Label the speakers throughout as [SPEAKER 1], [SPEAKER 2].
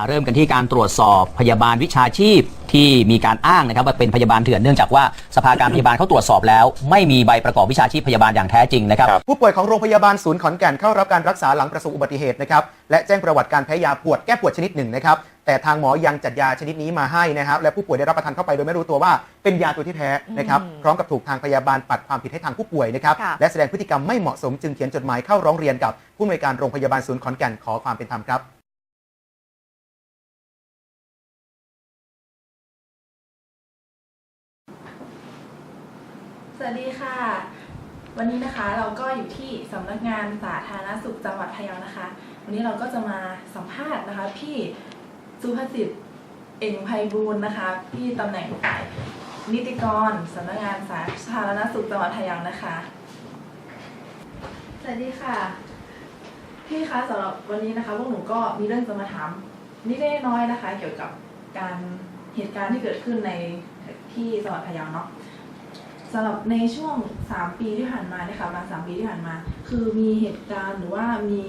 [SPEAKER 1] มาเริ่มกันที่การตรวจสอบพยาบาลวิชาชีพที่มีการอ้างนะครับว่าเป็นพยาบาลเถื่อนเนื่องจากว่าสภาการพยาบาลเขาตรวจสอบแล้ว ไม่มีใบประกอบวิชาชีพพยาบาลอย่างแท้จริงนะครับ
[SPEAKER 2] ผู้ป่วยของโรงพยาบาลศูนย์ขอนแก่นเข้ารับการรักษาหลังประสบอุบัติเหตุนะครับและแจ้งประวัติการแพ้ยาปวดแก้ปวดชนิดหนึ่งนะครับแต่ทางหมอยังจัดยาชนิดนี้มาให้นะครับและผู้ป่วยได้รับประทานเข้าไปโดยไม่รู้ตัวว่าเป็นยาตัวที่แท้นะครับพร้อมกับถูกทางพยาบาลปัดความผิดให้ทางผู้ป่วยนะครับ
[SPEAKER 3] ค่ะ
[SPEAKER 2] และแสดงพฤติกรรมไม่เหมาะสมจึงเขียนจดหมายเข้าร้องเรียนกับผู้อำนวยการโรงพยาบาลศูนย์ขอนแก่นขอความเป็นธรรมครับ
[SPEAKER 4] สวัสดีค่ะ วันนี้นะคะเราก็อยู่ที่สำนักงานสาธารณสุขจังหวัดพะเยานะคะ วันนี้เราก็จะมาสัมภาษณ์นะคะ พี่สุภสิทธิ์เอ่งไพบูลย์นะคะ พี่ตำแหน่งฝ่ายนิติกรสำนักงานสาธารณสุขจังหวัดพะเยานะคะ สวัสดีค่ะ พี่คะสำหรับวันนี้นะคะพวกหนูก็มีเรื่องจะมาถามนิดๆน้อยๆนะคะ เกี่ยวกับการเหตุการณ์ที่เกิดขึ้นในที่จังหวัดพะเยาเนาะ สำหรับในช่วง 3 ปีที่ผ่านมานี่ยค่ะมา3ปีที่ผ่านมา คือมีเหตุการณ์หรือว่ามี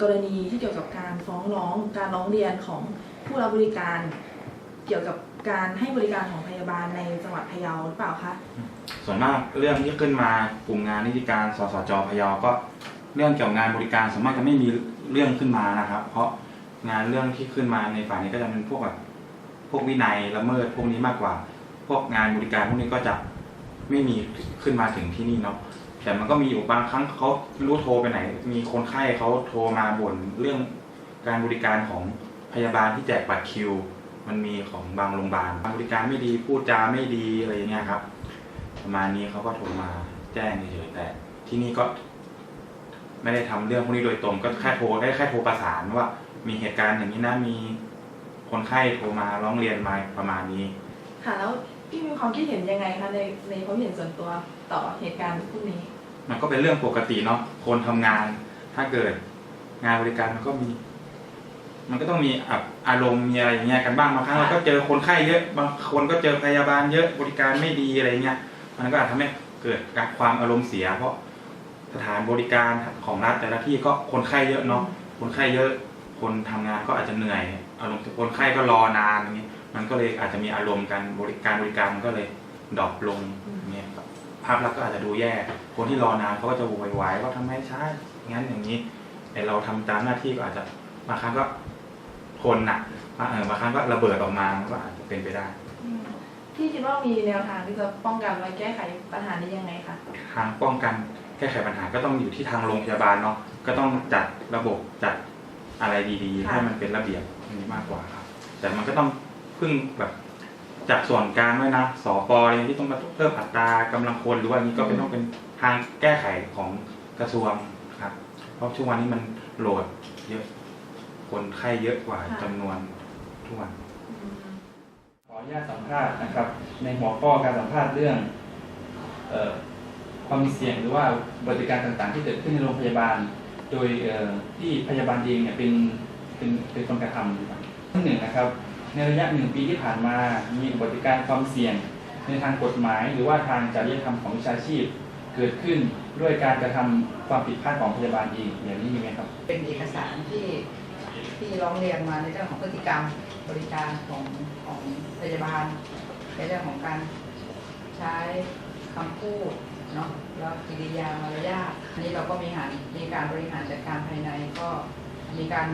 [SPEAKER 4] กรณีที่เกี่ยวกับการฟ้องร้อง การร้องเรียนของผู้รับบริการ เกี่ยวกับการให้บริการของพยาบาลในจังหวัดพะเยาหรือเปล่าคะ
[SPEAKER 5] ส่วนมากเรื่องที่ขึ้นมากลุ่มงานนิติการสสจพยาก็เรื่องเกี่ยวกับงานบริการส่วนมากจะไม่มีเรื่องขึ้นมานะครับ เพราะงานเรื่องที่ขึ้นมาในฝ่ายนี้ก็จะเป็นพวกแบบพวกวินัยละเมิดพวกนี้มากกว่า พวกงานบริการพวกนี้ก็จะ ไม่มีขึ้นมาถึงที่นี่เนาะแต่มันก็มีอยู่บางครั้งเขาไม่รู้โทรไปไหน มีคนไข้เขาโทรมาบ่นเรื่องการบริการของพยาบาลที่แจกบัตรคิว มันมีของบางโรงพยาบาลบริการไม่ดีพูดจาไม่ดีอะไรเงี้ยครับ ประมาณนี้เขาก็โทรมาแจ้งเฉยแต่ ที่นี่ก็ ไม่ได้ทำเรื่องพวกนี้โดยตรง ก็แค่โทรได้แค่โทรประสานว่า มีเหตุการณ์อย่างนี้นะมีคนไข้โทรมาร้องเรียนมาประมาณนี้
[SPEAKER 4] ค่ะแล้ว พี่มีความคิดเห็นยังไงคะในในความคิดเห็นส่วนตัวต่อเหตุการณ์พวกนี้
[SPEAKER 5] มันก็เป็นเรื่องปกติเนาะคนทำงาน ถ้าเกิดงานบริการมันก็มี มันก็ต้องมีอะอารมณ์มีอะไรอย่างเงี้ยกันบ้างบางครั้งเราก็เจอคนไข้เยอะบางคนก็เจอพยาบาลเยอะบริการไม่ดีอะไรเงี้ยมันก็อาจทำให้เกิดการความอารมณ์เสีย เพราะสถานบริการของรัฐแต่ละที่ก็คนไข้เยอะเนาะคนไข้เยอะ คนทำงานก็อาจจะเหนื่อยอารมณ์คนไข้ก็รอนานอย่างเงี้ย มันก็เลยอาจจะมีอารมณ์การบริการบริการมันก็เลยดรอปลงอย่างเงี้ยครับภาพลักษณ์ก็อาจจะดูแย่ คนที่รอนานเขาก็จะโวยวายว่าทำไมช้างั้นอย่างนี้แต่เราทำตามหน้าที่ก็อาจจะบางครั้งก็ทนหนักบางเออบางครั้งก็ระเบิดออกมาก็อาจจะเป็นไปได้
[SPEAKER 4] อืมพี่คิดว่ามีแนวทางที่จะป้องกันและแก้ไขปัญหานี้ยังไงคะ
[SPEAKER 5] ทางป้องกันแก้ไขปัญหาก็ต้องอยู่ที่ทางโรงพยาบาลเนาะก็ต้องจัดระบบจัดอะไรดีๆ
[SPEAKER 4] ค่ะ
[SPEAKER 5] ให้มันเป็นระเบียบนี้มากกว่าครับ แต่มันก็ต้อง พึ่งแบบจากส่วนกลางด้วยนะสปอะไรที่ต้องมาเพิ่มอัตรากำลังคนหรือว่านี้ก็เป็นต้องเป็นทางแก้ไขของกระทรวงครับ เพราะช่วงวันนี้มันโหลดเยอะคนไข้เยอะกว่าจำนวนทุกวัน
[SPEAKER 4] อืม
[SPEAKER 6] ขออนุญาตสัมภาษณ์นะครับ ในหัวข้อการสัมภาษณ์เรื่องเอ่อความมีเสี่ยงหรือว่าบริการต่างๆ ที่เกิดขึ้นในโรงพยาบาล โดยเอ่อที่พยาบาลเองเนี่ยเป็นเป็นเป็นคนกระทำนะครับที่หนึ่งนะครับ ในระยะหนึ่งปีที่ผ่านมา มีบริการความเสี่ยง ในทางกฎหมาย หรือว่าทางจริยธรรมของวิชาชีพ เกิดขึ้นด้วยการกระทำความผิดพลาดของพยาบาลเองอย่างนี้มีไหมครับ
[SPEAKER 7] เป็นเอกสารที่ที่ร้องเรียนมาในเรื่องของพฤติกรรมบริการของของพยาบาลในเรื่องของการใช้คำพูดเนาะแล้วกิริยามารยาทอันนี้เราก็มีหารมีการบริหารจัดการภายในก็มีการ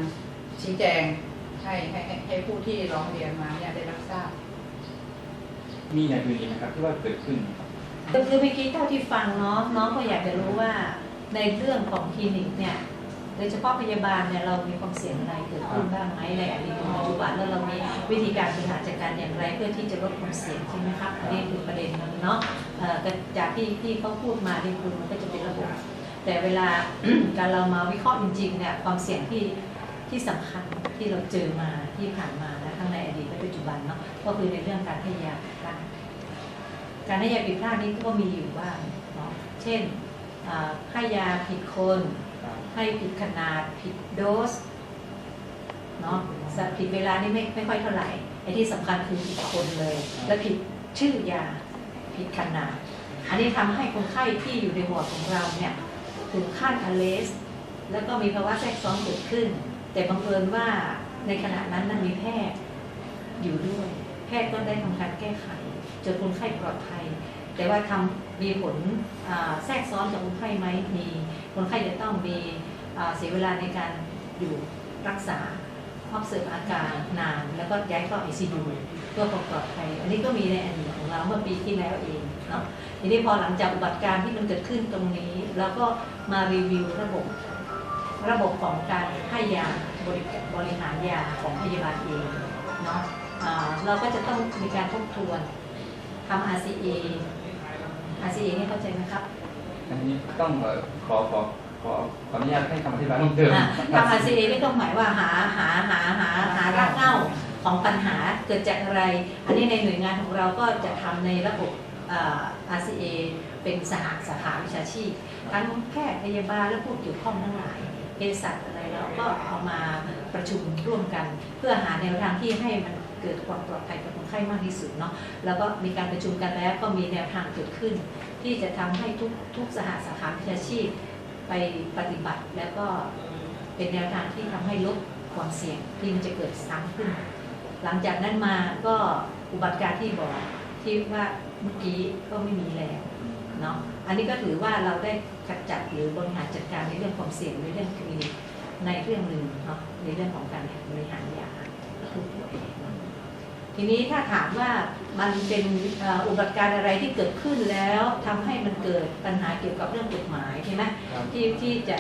[SPEAKER 7] ชี้แจง ให้ให้ให้ให้ผู้ที่ร้องเรียนมาเนี่ยได้รับทราบ
[SPEAKER 6] มีอย่างอื่นอีกไหมครับที่ว่าเกิดขึ้น
[SPEAKER 8] ก็คือเมื่อกี้เท่าที่ฟังเนาะน้องก็อยากจะรู้ว่าในเรื่องของคลินิกเนี่ยโดยเฉพาะพยาบาลเนี่ยเรามีความเสี่ยงอะไรเกิดขึ้นบ้างไหมในอดีตปัจจุบันแล้วเรามีวิธีการบริหารจัดการอย่างไรเพื่อที่จะลดความเสี่ยงใช่ไหมครับนี่คือประเด็นนึงเนาะเอ่อแต่จากที่ที่เขาพูดมานี่คือมันก็จะเป็นระบบแต่เวลาการเรามาวิเคราะห์จริงๆเนี่ยความเสี่ยงที่ที่สำคัญ ที่เราเจอมาที่ผ่านมานะทั้งในอดีตและปัจจุบันเนาะก็คือในเรื่องการให้ยาพลาดการให้ยาผิดพลาดนี้ก็มีอยู่บ้างเนาะเช่นให้ยาผิดคนให้ผิดขนาดผิดโดสเนาะสัผิดเวลานี่ไม่ไม่ค่อยเท่าไหร่ไอ้ที่สำคัญคือผิดคนเลย และผิดชื่อยาผิดขนาด อันนี้ทำให้คนไข้ที่อยู่ในหัวของเราเนี่ยถึงขั้นอเลส แล้วก็มีภาวะแทรกซ้อนเกิดขึ้น แต่บังเอิญว่าในขณะนั้นนั้นมีแพทย์อยู่ด้วย แพทย์ก็ได้ทำการแก้ไขจนคนไข้ปลอดภัย แต่ว่าทำมีผลแทรกซ้อนกับคนไข้ไหมมีคนไข้จะต้องมีเสียเวลาในการอยู่รักษา observe อาการนาน แล้วก็ย้ายเข้า ICU เพื่อความปลอดภัย อันนี้ก็มีในอดีตของเราเมื่อปีที่แล้วเองเนาะทีนี้พอหลังจากอุบัติการณ์ที่มันเกิดขึ้นตรงนี้เราก็มารีวิวระบบ ระบบของการให้ยาบริบริหารยาของพยาบาลเองเนาะอ่าเราก็จะต้องมีการทบทวนทำ RCA RCA นี่เข้าใจไหมครับ
[SPEAKER 6] อันนี้ต้องเอ่อขอขอขอขออนุญาตให้คำอธิบายเพิ่มเติม
[SPEAKER 8] อะทำ RCA นี่ต้องหมายว่าหาหาหาหาหารากเหง้าของปัญหาเกิดจากอะไร อันนี้ในหน่วยงานของเราก็จะทำในระบบเอ่อ RCA เป็นสหสาขาวิชาชีพ ทั้งแพทย์พยาบาลและผู้เกี่ยวข้องทั้งหลายเภ สัชอะไรแล้วก็เอามาประชุมร่วมกัน เพื่อหาแนวทางที่ให้มันเกิดความปลอดภัยกับคนไข้มากที่สุดเนาะแล้วก็มีการประชุมกันแล้วก็มีแนวทางเกิดขึ้น ที่จะทำให้ทุกทุกสหสาขาวิชาชีพไปปฏิบัติ แล้วก็เป็นแนวทางที่ทำให้ลดความเสี่ยงที่มันจะเกิดซ้ำขึ้น หลังจากนั้นมาก็อุบัติการณ์ที่บอกที่ว่าเมื่อกี้ก็ไม่มีแล้ว เนาะอันนี้ก็ถือว่าเราได้ขจัดหรือบริหารจัดการในเรื่องความเสี่ยงในเรื่องคลินิกในเรื่องหนึ่งเนาะในเรื่องของการบริหารยาผู้ป่วยเนาะทีนี้ถ้าถามว่ามันเป็นเอ่ออุบัติการณ์อะไรที่เกิดขึ้นแล้วทำให้มันเกิดปัญหาเกี่ยวกับเรื่องกฎหมายใช่ไหม
[SPEAKER 6] ครับ
[SPEAKER 8] ที่ที่จะ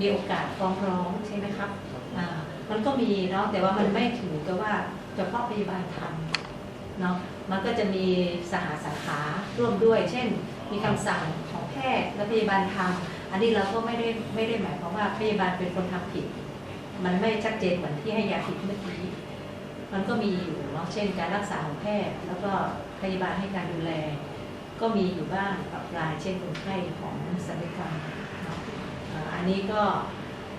[SPEAKER 8] มีโอกาสฟ้องร้องใช่ไหมครับอ่ามันก็มีเนาะแต่ว่ามันไม่ถึงกับว่าเฉพาะพยาบาลทำเนาะมันก็จะมีสหสาขาร่วมด้วย เช่น มีคำสั่งของแพทย์และพยาบาลทำอันนี้เราก็ไม่ได้ไม่ได้หมายความว่าพยาบาลเป็นคนทำผิด มันไม่ชัดเจนเหมือนที่ให้ยาผิดเมื่อกี้มันก็มีอยู่เนาะเช่น การรักษาของแพทย์ แล้วก็พยาบาลให้การดูแล ก็มีอยู่บ้างปรับรายเช่นคนไข้ของศัลยกรรมอันนี้ก็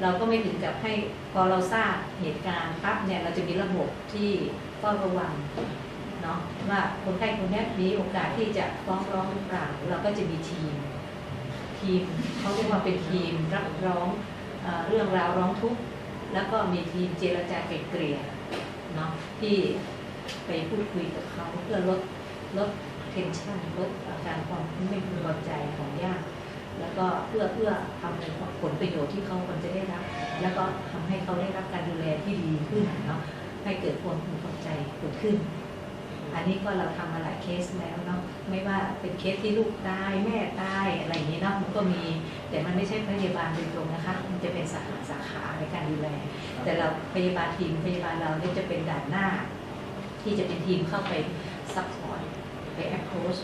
[SPEAKER 8] เราก็ไม่ถึงกับให้พอเราทราบเหตุการณ์ปั๊บเนี่ยเราจะมีระบบที่เฝ้าระวัง เนาะว่าคนไข้คนนี้มีโอกาสที่จะฟ้องร้องหรือเปล่าเราก็จะมีทีม ทีมเขาเรียกว่าเป็นทีมรับร้องเอเรื่องราวร้องทุกข์แล้วก็มีทีมเจรจาไกล่เกลี่ยเนาะที่ไปพูดคุยกับเขาเพื่อลดลดเทนชันลดอาการความไม่พึงพอใจของญาติแล้วก็เพื่อเพื่อทำในผลประโยชน์ที่เขาควรจะได้รับ แล้วก็ทำให้เขาได้รับการดูแลที่ดีขึ้นเนาะให้เกิดความพึงพอใจเกิดขึ้น อันนี้ก็เราทำมาหลายเคสแล้วเนาะไม่ว่าเป็นเคสที่ลูกตายแม่ตายอะไรอย่างนี้เนาะมันก็มี แต่มันไม่ใช่พยาบาลโดยตรงนะคะ มันจะเป็นสาขาสาขาในการดูแล แต่เราพยาบาลทีมพยาบาลเราเนี่ยจะเป็นด่านหน้า ที่จะเป็นทีมเข้าไปซัพพอร์ตไปแอปโพส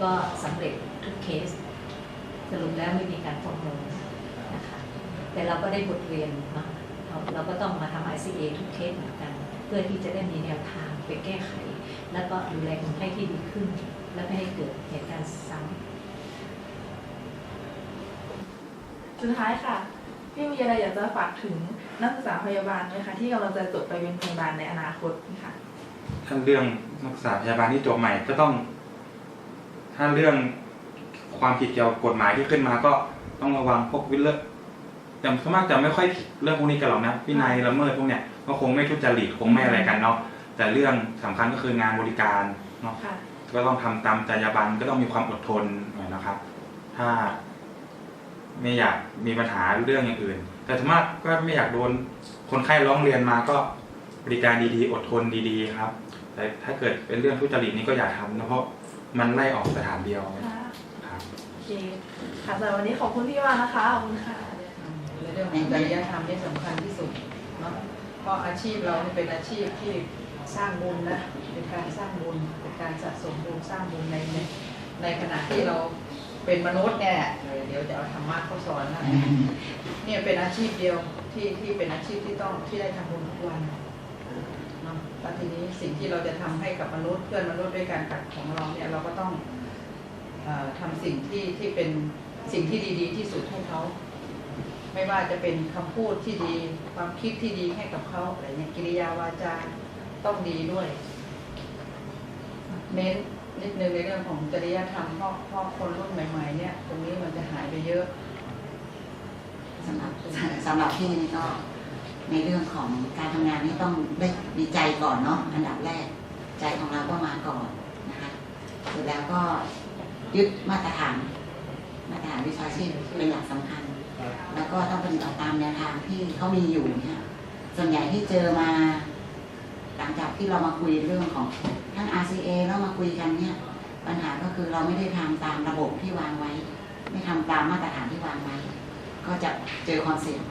[SPEAKER 8] ก็สำเร็จทุกเคส สรุปแล้วไม่มีการฟ้องร้องนะคะแต่เราก็ได้บทเรียนเนาะเราก็ต้องมาทำ ICA ทุกเคสเหมือนกัน พื่อที่จะได้มีแนวทางไปแก้ไข แล้วก็ดูแลคนไข้ที่ดีขึ้น และไม่ให้เกิดเหตุการณ์ซ้ำ
[SPEAKER 4] สุดท้ายค่ะพี่มีอะไรอยากจะฝากถึงนักศึกษาพยาบาลไหมคะที่กำลังจะจบไปเป็นพยาบาลในอนาคตค่ะ
[SPEAKER 5] ถ้าเรื่องนักศึกษาพยาบาลที่จบใหม่ก็ต้อง ถ้าเรื่องความผิดเกี่ยวกับกฎหมายที่ขึ้นมาก็ต้องระวังพวกวิลเลอร์แต่ส่วนมากจะไม่ค่อยผิดเรื่องพวกนี้กันหรอกนะวินัยละเมิดพวกเนี้ย ก็คงไม่ทุจริตคงไม่อะไรกันเนาะแต่เรื่องสำคัญก็คืองานบริการเนาะ
[SPEAKER 4] ค่ะ
[SPEAKER 5] ก็ต้องทำตามจรรยาบรรณก็ต้องมีความอดทนหน่อยนะครับ ถ้า ไม่อยากมีปัญหาเรื่องอย่างอื่น แต่ส่วนมากก็ไม่อยากโดนคนไข้ร้องเรียนมาก็บริการดีๆ อดทนดีๆครับ แต่ถ้าเกิดเป็นเรื่องทุจริตนี่ก็อย่าทำนะเพราะมันไล่ออกสถานเดียว
[SPEAKER 4] ค่ะ
[SPEAKER 5] ครับ
[SPEAKER 4] โอเคค่ะสำหรับวันนี้ขอบคุณพี่มากนะคะขอบคุณค่ะ
[SPEAKER 7] ในเรื่องของจริยธรรมนี่สำคัญที่สุดเนาะเพ ราะอาชีพเราเนี่ยเป็นอาชีพที่สร้างบุญนะ เป็นการสร้างบุญ เป็นการสะสมบุญสร้างบุญในในในขณะที่เราเป็นมนุษย์เนี่ยเออเดี๋ยวจะเอาธรรมะเข้าสอนนะเนี่ยเป็นอาชีพเดียวที่ที่เป็นอาชีพที่ต้องที่ได้ทำบุญทุกวันเนาะแล้วทีนี้สิ่งที่เราจะทำให้กับมนุษย์เพื่อนมนุษย์ด้วยกันกับของเราเนี่ยเราก็ต้องเอ่อทำสิ่งที่ที่เป็นสิ่งที่ดี ๆ ที่สุดให้เขา ไม่ว่าจะเป็นคำพูดที่ดี ความคิดที่ดีให้กับเขาอะไรเนี่ยกิริยาวาจาต้องดีด้วย เน้นนิดนึงในเรื่องของจริยธรรมเพราะเพราะคนรุ่นใหม่ ๆ เนี่ย ตรงนี้มันจะหายไปเยอะ
[SPEAKER 3] สำหรับสำหรับพี่นี่ก็ในเรื่องของการทำงานนี่ต้องได้มีใจก่อนเนาะอันดับแรก ใจของเราก็มาก่อนนะคะเสร็จแล้วก็ยึดมาตรฐานมาตรฐานวิชาชีพเป็นหลักสำคัญ แล้วก็ต้องปฏิบัติตามแนวทางที่เขามีอยู่เนี่ยส่วนใหญ่ที่เจอมา หลังจากที่เรามาคุยเรื่องของทั้ง RCA แล้วมาคุยกันเนี่ย ปัญหาก็คือเราไม่ได้ทำตามระบบที่วางไว้ ไม่ทำตามมาตรฐานที่วางไว้ ก็จะเจอความเสี่ยง